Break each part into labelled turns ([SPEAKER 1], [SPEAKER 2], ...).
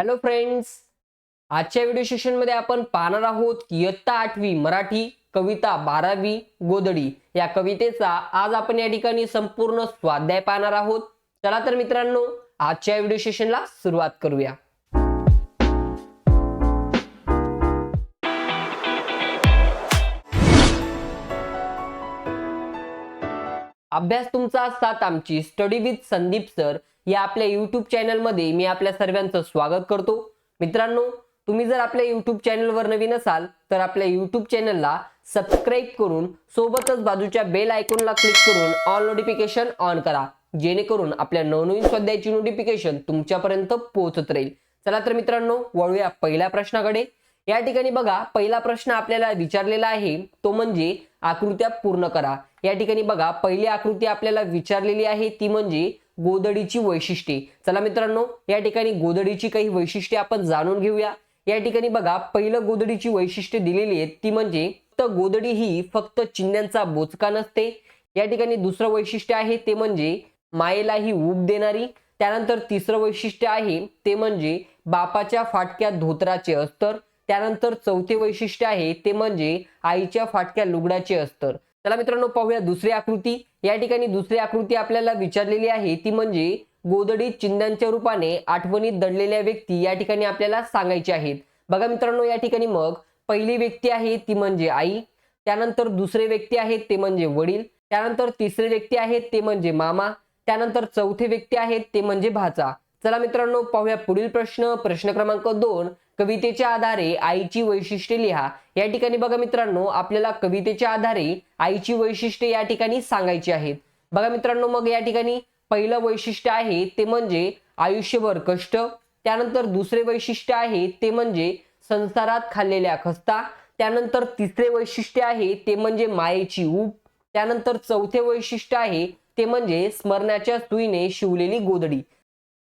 [SPEAKER 1] Hello friends आजच्या video सेशनमध्ये आपण पाहणार आहोत इयत्ता आठवी मराठी कविता बारावी गोदडी या कवितेचा आज आपण या ठिकाणी संपूर्ण स्वाध्याय पाहणार आहोत. चला तर मित्रांनो आजच्या व्हिडिओ सेशनला सुरुवात करूया. अभ्यास तुमचा साथ आमची. स्टडी विथ संदीप सर या आपल्या युट्यूब चॅनलमध्ये मी आपल्या सर्वांचं स्वागत करतो. मित्रांनो तुम्ही जर आपल्या युट्यूब चॅनलवर नवीन असाल तर आपल्या युट्यूब चॅनलला सबस्क्राईब करून सोबतच बाजूच्या बेल आयकॉनला क्लिक करून ऑल नोटिफिकेशन ऑन करा. जेणेकरून आपल्या नवनवीन स्वाध्यायाची नोटिफिकेशन तुमच्यापर्यंत पोहोचत राहील. चला तर मित्रांनो वळूया पहिल्या प्रश्नाकडे. या ठिकाणी बघा पहिला प्रश्न आपल्याला विचारलेला आहे तो म्हणजे आकृत्या पूर्ण करा. या ठिकाणी बघा पहिली आकृती आपल्याला विचारलेली आहे ती म्हणजे गोदडीची वैशिष्ट्ये. चला मित्रांनो या ठिकाणी गोदडीची काही वैशिष्ट्ये आपण जाणून घेऊया. या ठिकाणी बघा पहिलं गोदडीची वैशिष्ट्ये दिलेली आहेत ती म्हणजे तर गोदडी ही फक्त चिन्ह्यांचा बोचका नसते. या ठिकाणी दुसरं वैशिष्ट्य आहे ते म्हणजे मायेला ही ऊब देणारी. त्यानंतर तिसरं वैशिष्ट्य आहे ते म्हणजे बापाच्या फाटक्या धोत्राचे अस्तर. त्यानंतर चौथे वैशिष्ट्य आहे ते म्हणजे आईच्या फाटक्या लुगडाचे अस्तर. चला मित्रांनो पाहूया दुसरी आकृती. या ठिकाणी दुसरी आकृती आपल्याला विचारलेली आहे ती म्हणजे गोदडीत चिन्हांच्या रूपाने आठवणीत दडलेल्या व्यक्ती या ठिकाणी आपल्याला सांगायच्या आहेत. बघा मित्रांनो या ठिकाणी मग पहिली व्यक्ती आहे ती म्हणजे आई. त्यानंतर दुसरे व्यक्ती आहेत ते म्हणजे वडील. त्यानंतर तिसरे व्यक्ती आहेत ते म्हणजे मामा. त्यानंतर चौथे व्यक्ती आहेत ते म्हणजे भाचा. चला मित्रांनो पाहूया पुढील प्रश्न. प्रश्न क्रमांक दोन. कवितेच्या आधारे आईची वैशिष्ट्ये लिहा. या ठिकाणी बघा मित्रांनो आपल्याला कवितेच्या आधारे आईची वैशिष्ट्ये या ठिकाणी सांगायची आहेत. बघा मित्रांनो मग या ठिकाणी पहिलं वैशिष्ट्य आहे ते म्हणजे आयुष्यभर कष्ट. त्यानंतर दुसरे वैशिष्ट्य आहे ते म्हणजे संसारात खाल्लेल्या खस्ता. त्यानंतर तिसरे वैशिष्ट्य आहे ते म्हणजे मायेची ऊब. त्यानंतर चौथे वैशिष्ट्य आहे ते म्हणजे स्मरणाच्या सुईने शिवलेली गोदडी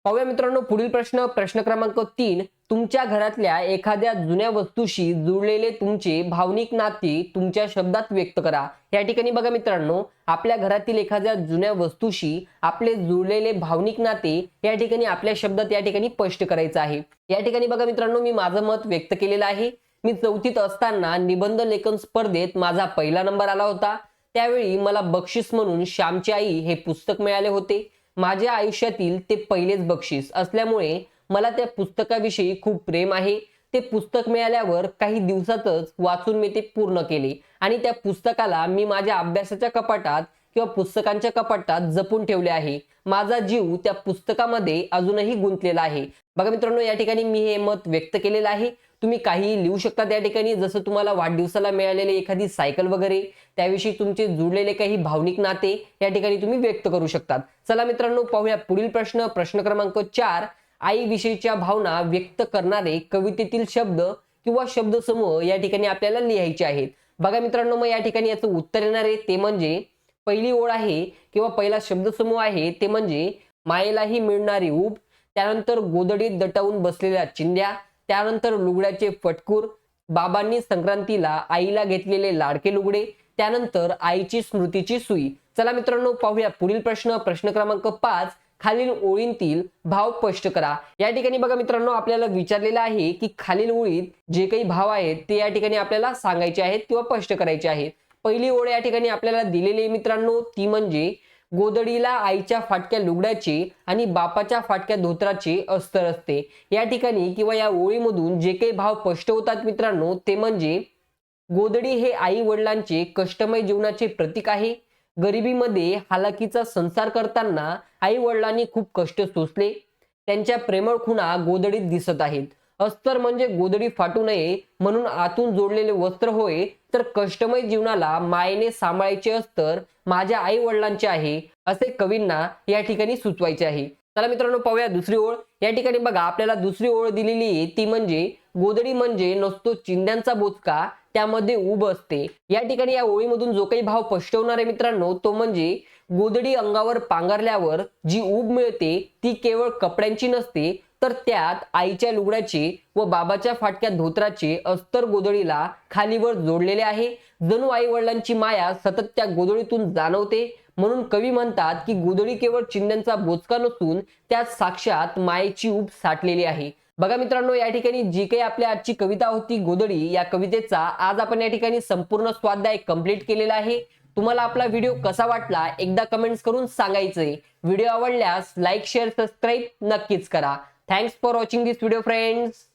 [SPEAKER 1] पाहूया मित्रांनो पुढील प्रश्न. प्रश्न क्रमांक तीन. तुमच्या घरातल्या एखाद्या जुन्या वस्तूशी जुळलेले तुमचे भावनिक नाते तुमच्या शब्दात व्यक्त करा. या ठिकाणी बघा मित्रांनो आपल्या घरातील एखाद्या जुन्या वस्तूशी आपले जुळलेले भावनिक नाते या ठिकाणी आपल्या शब्दात या ठिकाणी स्पष्ट करायचं आहे. या ठिकाणी बघा मित्रांनो मी माझं मत व्यक्त केलेलं आहे. मी चौथीत असताना निबंध लेखन स्पर्धेत माझा पहिला नंबर आला होता. त्यावेळी मला बक्षीस म्हणून श्यामची आई हे पुस्तक मिळाले होते. माझ्या आयुष्यातील ते पहिलेच बक्षीस असल्यामुळे मला त्या पुस्तकाविषयी खूप प्रेम आहे. ते पुस्तक मिळाल्यावर काही दिवसातच वाचून मी ते पूर्ण केले आणि त्या पुस्तकाला मी माझ्या अभ्यासाच्या कपाटात किंवा पुस्तकांच्या कपाटात जपून ठेवले आहे. माझा जीव त्या पुस्तकामध्ये अजूनही गुंतलेला आहे. बघा मित्रांनो या ठिकाणी मी हे मत व्यक्त केलेलं आहे. तुम्ही काही लिहू शकता त्या ठिकाणी. जसं तुम्हाला वाढदिवसाला मिळालेले एखादी सायकल वगैरे त्याविषयी तुमचे जुळलेले काही भावनिक नाते या ठिकाणी तुम्ही व्यक्त करू शकतात. चला मित्रांनो पाहूया पुढील प्रश्न. प्रश्न क्रमांक चार. आईविषयीच्या भावना व्यक्त करणारे कवितेतील शब्द किंवा शब्दसमूह या ठिकाणी आपल्याला लिहायचे आहेत. बघा मित्रांनो मग या ठिकाणी याचं उत्तर येणार आहे. ते म्हणजे पहिली ओळ आहे किंवा पहिला शब्दसमूह आहे ते म्हणजे मायेलाही मिळणारी ऊब त्यानंतर गोदडीत दटावून बसलेल्या चिंध्या त्यानंतर लुगड्याचे फटकूर बाबांनी संक्रांतीला आईला घेतलेले लाडके लुगडे त्यानंतर आईची स्मृतीची सुई. चला मित्रांनो पाहूया पुढील प्रश्न. प्रश्न क्रमांक पाच खालील ओळींतील भाव स्पष्ट करा. या ठिकाणी बघा मित्रांनो आपल्याला विचारलेलं आहे की खालील ओळीत जे काही भाव आहेत ते या ठिकाणी आपल्याला सांगायचे आहेत किंवा स्पष्ट करायचे आहेत. पहिली ओळ या ठिकाणी आपल्याला दिलेली मित्रांनो ती म्हणजे गोदडीला आईच्या फाटक्या लुगड्याचे आणि बापाच्या फाटक्या धोत्राची अस्तर असते. या ठिकाणी किंवा या ओळीमधून जे काही भाव स्पष्ट होतात मित्रांनो ते म्हणजे गोदडी हे आई वडिलांचे कष्टमय जीवनाचे प्रतीक आहे. गरिबीमध्ये हालाकीचा संसार करताना आई वडिलांनी खूप कष्ट सोसले. त्यांच्या प्रेमळ खुणा गोदडीत दिसत आहेत. अस्तर म्हणजे गोदडी फाटू नये म्हणून आतून जोडलेले वस्त्र होय तर कष्टमय जीवनाला मायेने सांभाळायचे अस्तर माझ्या आई वडिलांचे आहे असे कवींना या ठिकाणी सुचवायचे आहे. चला मित्रांनो पाहूया दुसरी ओळ. या ठिकाणी बघा आपल्याला दुसरी ओळ दिलेली आहे. ती म्हणजे गोदडी म्हणजे नसतो चिंध्यांचा बोचका त्यामध्ये उभ असते. या ठिकाणी या ओळीमधून जो काही भाव पष्टवणार आहे मित्रांनो तो म्हणजे गोदडी अंगावर पांघरल्यावर जी ऊब मिळते ती केवळ कपड्यांची नसते तर त्यात आईच्या लुगड्याचे व बाबाच्या फाटक्या धोत्राची अस्तर गोदडीला खालीवर जोडलेले आहे. जणू आई वडिलांची माया सतत त्या गोदडीतून जाणवते. म्हणून कवी म्हणतात की गोधळी केवळ चिन्हांचा बोचका नसून त्यात साक्षात मायेची ऊब साठलेली आहे. बघा मित्रांनो या ठिकाणी जी काही आपल्या आजची कविता होती गोदडी या कवितेचा आज आपण या ठिकाणी संपूर्ण स्वाध्याय कंप्लीट केलेला आहे. तुम्हाला आपला व्हिडिओ कसा वाटला एकदा कमेंट्स करून सांगायचंय. व्हिडिओ आवडल्यास लाईक शेअर सबस्क्राईब नक्कीच करा. Thanks for watching this video friends.